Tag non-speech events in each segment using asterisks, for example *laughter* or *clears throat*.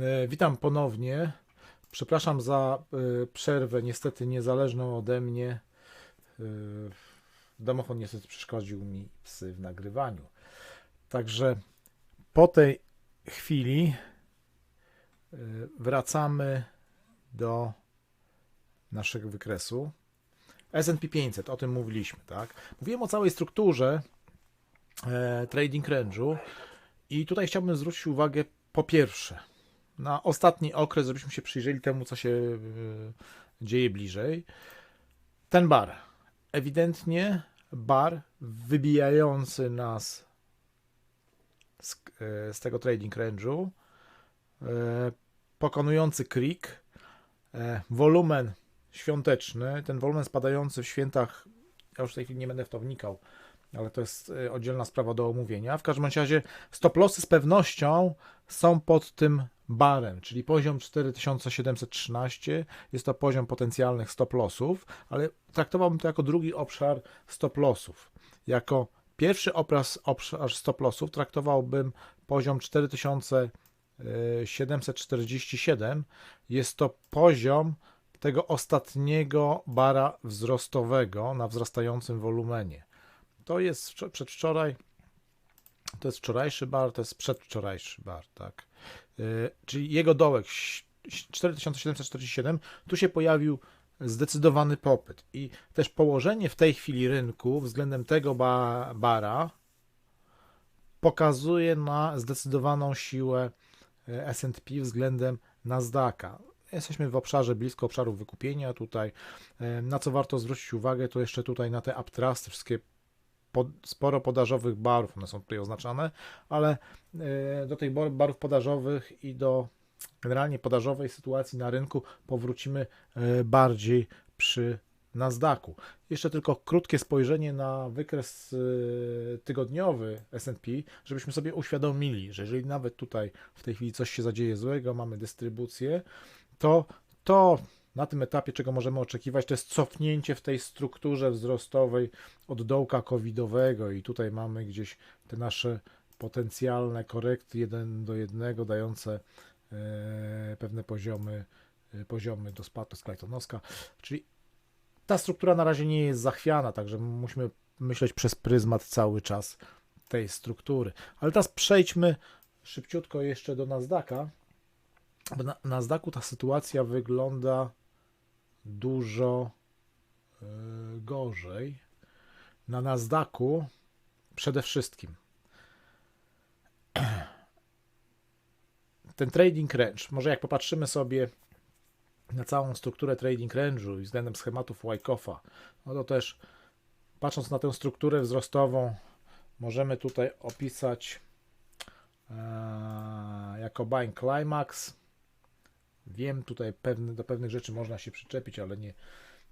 E, Witam ponownie. Przepraszam za e, przerwę, niestety niezależną ode mnie. E, Domofon niestety przeszkodził mi psy w nagrywaniu. Także po tej chwili wracamy do naszego wykresu. S&P 500, o tym mówiliśmy, tak? Mówiłem o całej strukturze trading range'u i tutaj chciałbym zwrócić uwagę po pierwsze na ostatni okres, żebyśmy się przyjrzeli temu, co się e, dzieje bliżej. Ten bar, ewidentnie bar wybijający nas z, e, z tego trading range'u, e, pokonujący e, wolumen świąteczny, ten wolumen spadający w świętach, ja już w tej chwili nie będę w to wnikał, ale to jest e, oddzielna sprawa do omówienia. W każdym razie stop lossy z pewnością są pod tym barem, czyli poziom 4713 jest to poziom potencjalnych stop lossów, ale traktowałbym to jako drugi obszar stop lossów. Jako pierwszy obraz, obszar stop lossów traktowałbym poziom 4747. Jest to poziom tego ostatniego bara wzrostowego na wzrastającym wolumenie. To jest wczor- przedwczoraj, to jest wczorajszy bar, to jest przedwczorajszy bar, tak. Yy, czyli jego dołek ś- ś- 4747, tu się pojawił zdecydowany popyt i też położenie w tej chwili rynku względem tego ba- bara pokazuje na zdecydowaną siłę e, S&P względem Nasdaqa. Jesteśmy w obszarze blisko obszaru wykupienia tutaj. E, Na co warto zwrócić uwagę, to jeszcze tutaj na te uptrusty, wszystkie pod, sporo podażowych barów, one są tutaj oznaczane, ale e, do tych bar- barów podażowych i do generalnie podażowej sytuacji na rynku powrócimy e, bardziej przy Nasdaqu. Jeszcze tylko krótkie spojrzenie na wykres e, tygodniowy S&P, żebyśmy sobie uświadomili, że jeżeli nawet tutaj w tej chwili coś się zadzieje złego, mamy dystrybucję, to to na tym etapie, czego możemy oczekiwać, to jest cofnięcie w tej strukturze wzrostowej od dołka covidowego i tutaj mamy gdzieś te nasze potencjalne korekty 1 do 1 dające e, pewne poziomy, e, poziomy do spadku z Claytonowska, czyli ta struktura na razie nie jest zachwiana, także musimy myśleć przez pryzmat cały czas tej struktury. Ale teraz przejdźmy szybciutko jeszcze do Nasdaqa. Na Nasdaqu ta sytuacja wygląda dużo e, gorzej. Na Nasdaqu przede wszystkim *clears throat* ten trading range, może jak popatrzymy sobie na całą strukturę trading range'u i względem schematów Wyckofa, no to też patrząc na tę strukturę wzrostową, możemy tutaj opisać e, jako buying climax. Wiem, tutaj pewne, do pewnych rzeczy można się przyczepić, ale nie,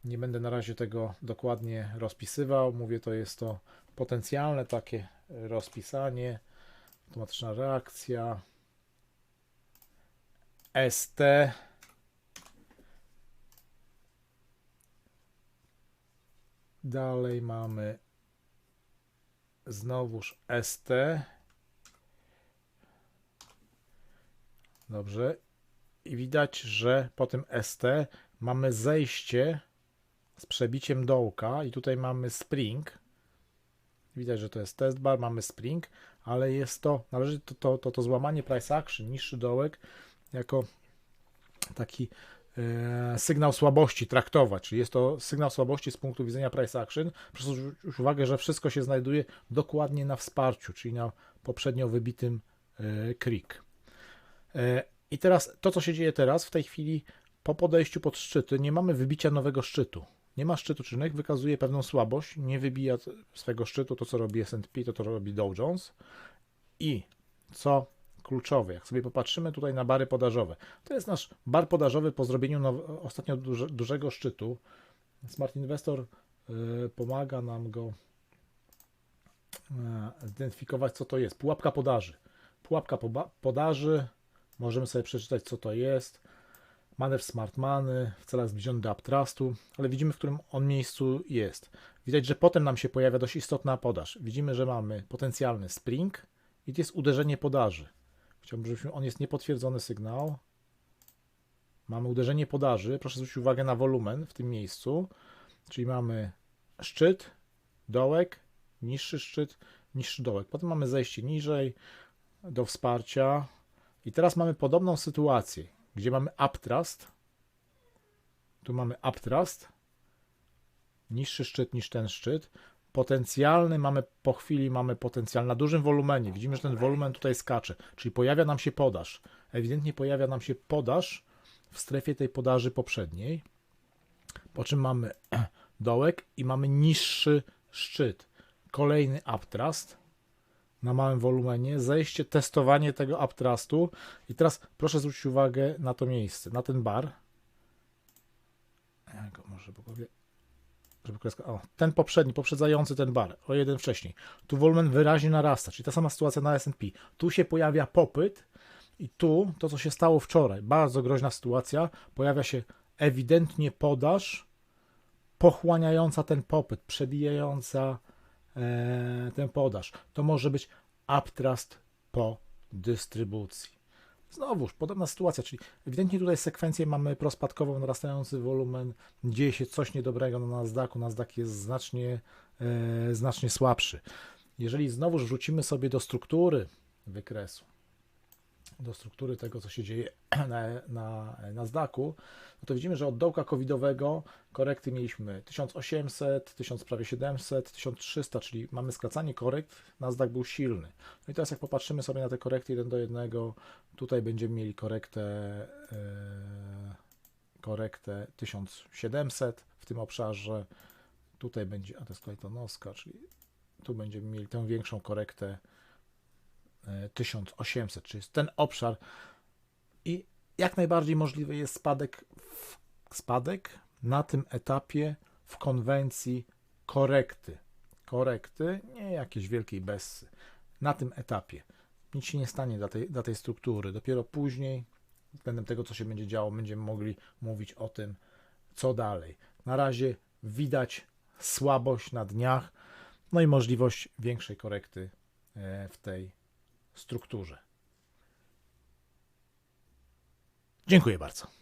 nie będę na razie tego dokładnie rozpisywał. Mówię, to jest to potencjalne takie rozpisanie, automatyczna reakcja, ST. Dalej mamy znowuż ST. Dobrze. I widać, że po tym ST mamy zejście z przebiciem dołka i tutaj mamy spring. Widać, że to jest test bar, mamy spring, ale jest to, należy to, to, to, to złamanie price action, niższy dołek, jako taki e, sygnał słabości traktować. Czyli jest to sygnał słabości z punktu widzenia price action. Proszę zwrócić uwagę, że wszystko się znajduje dokładnie na wsparciu, czyli na poprzednio wybitym e, creek. E, I teraz to, co się dzieje teraz, w tej chwili po podejściu pod szczyty, nie mamy wybicia nowego szczytu. Nie ma szczytu, czy rynek wykazuje pewną słabość, nie wybija swego szczytu, to co robi S&P, to to robi Dow Jones. I co kluczowe, jak sobie popatrzymy tutaj na bary podażowe, to jest nasz bar podażowy po zrobieniu ostatnio duże, dużego szczytu. Smart Investor y, pomaga nam go y, zidentyfikować, co to jest. Pułapka podaży. Pułapka poba- podaży, możemy sobie przeczytać, co to jest. Manewr Smart Money w celach zbliżonych do uptrustu, ale widzimy, w którym on miejscu jest. Widać, że potem nam się pojawia dość istotna podaż. Widzimy, że mamy potencjalny spring i to jest uderzenie podaży. Chciałbym, żebyśmy, on jest niepotwierdzony sygnał. Mamy uderzenie podaży. Proszę zwrócić uwagę na wolumen w tym miejscu. Czyli mamy szczyt, dołek, niższy szczyt, niższy dołek. Potem mamy zejście niżej do wsparcia. I teraz mamy podobną sytuację, gdzie mamy uptrust. Tu mamy uptrust. Niższy szczyt niż ten szczyt. Potencjalny mamy po chwili mamy potencjal na dużym wolumenie. Widzimy, że ten wolumen tutaj skacze, czyli pojawia nam się podaż. Ewidentnie pojawia nam się podaż w strefie tej podaży poprzedniej. Po czym mamy *clears throat* dołek i mamy niższy szczyt. Kolejny uptrust na małym wolumenie, zejście, testowanie tego uptrustu i teraz proszę zwrócić uwagę na to miejsce, na ten bar. Żeby kreska, o, ten poprzedni, poprzedzający ten bar, o jeden wcześniej. Tu wolumen wyraźnie narasta, czyli ta sama sytuacja na S&P. Tu się pojawia popyt i tu, to co się stało wczoraj, bardzo groźna sytuacja, pojawia się ewidentnie podaż pochłaniająca ten popyt, przebijająca e, ten podaż. To może być uptrust po dystrybucji. Znowuż podobna sytuacja, czyli ewidentnie tutaj sekwencję mamy prospadkową, narastający wolumen, dzieje się coś niedobrego na Nasdaqu, Nasdaq jest znacznie, e, znacznie słabszy. Jeżeli znowuż wrzucimy sobie do struktury wykresu, do struktury tego, co się dzieje *clears throat* na, na Nasdaqu, no to widzimy, że od dołka covidowego korekty mieliśmy 1800, 1000 prawie 700, 1300, czyli mamy skracanie korekt, Nasdaq był silny. No i teraz jak popatrzymy sobie na te korekty 1 do 1, tutaj będziemy mieli korektę e, korektę 1700 w tym obszarze, tutaj będzie, a to jest Claytonowska, czyli tu będziemy mieli tę większą korektę 1800, czyli jest ten obszar i jak najbardziej możliwy jest spadek, spadek na tym etapie w konwencji korekty. Korekty, nie jakiejś wielkiej bessy. Na tym etapie. Nic się nie stanie dla tej, dla tej struktury. Dopiero później, względem tego, co się będzie działo, będziemy mogli mówić o tym, co dalej. Na razie widać słabość na dniach, no i możliwość większej korekty e, w tej strukturze. Dziękuję bardzo.